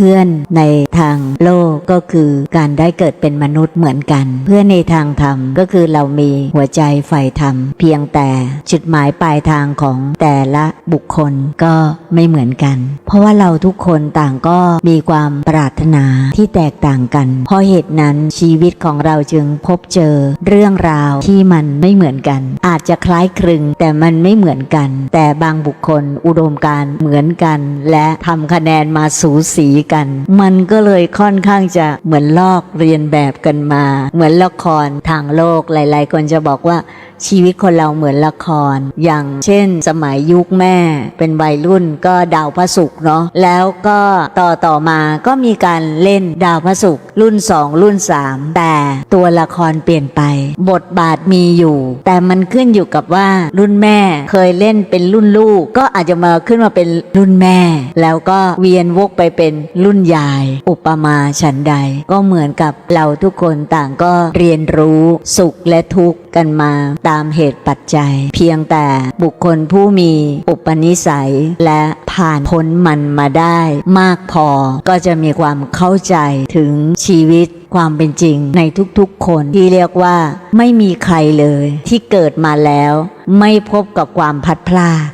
เพื่อนในทางโลกก็คือการได้เกิดเป็นมนุษย์เหมือนกัน เพื่อนในทางธรรมก็คือเรามีหัวใจใฝ่ธรรม เพียงแต่จุดหมายปลายทางของแต่ละบุคคลก็ไม่เหมือนกัน เพราะว่าเราทุกคนต่างก็มีความปรารถนาที่แตกต่างกัน เพราะเหตุนั้นชีวิตของเราจึงพบเจอเรื่องราวที่มันไม่เหมือนกัน อาจจะคล้ายคลึงแต่มันไม่เหมือนกัน แต่บางบุคคลอุดมการเหมือนกัน และทำคะแนนมาสูสีกัน มันก็เลยค่อนข้างจะเหมือนลอกเรียนแบบกันมา เหมือนละครทางโลกหลาย ๆ คนจะบอกว่า ชีวิตคนเราเหมือนละคร อย่างเช่น สมัยยุคแม่ เป็นวัยรุ่นก็ดาวพระศุกร์เนาะแล้วก็ต่อต่อมาก็มีการเล่นดาวพระศุกร์รุ่น 2 รุ่น 3 แต่ตัวละครเปลี่ยนไป บทบาทมีอยู่ แต่มันขึ้นอยู่กับว่ารุ่นแม่เคยเล่นเป็นรุ่นลูก ก็อาจจะมาขึ้นมาเป็นรุ่นแม่ แล้วก็เวียนวกไปเป็นรุ่นยาย อุปมาฉันใด ก็เหมือนกับเราทุกคนต่างก็เรียนรู้สุขและทุกข์กันมาตามเหตุปัจจัย เพียงแต่บุคคลผู้มีอุปนิสัยและผ่านพ้นมันมาได้มากพอก็จะมีความเข้าใจถึงชีวิตความเป็นจริงในทุกๆคนที่เรียกว่าไม่มีใครเลยที่เกิดมาแล้ว ไม่พบกับความพัดพลาด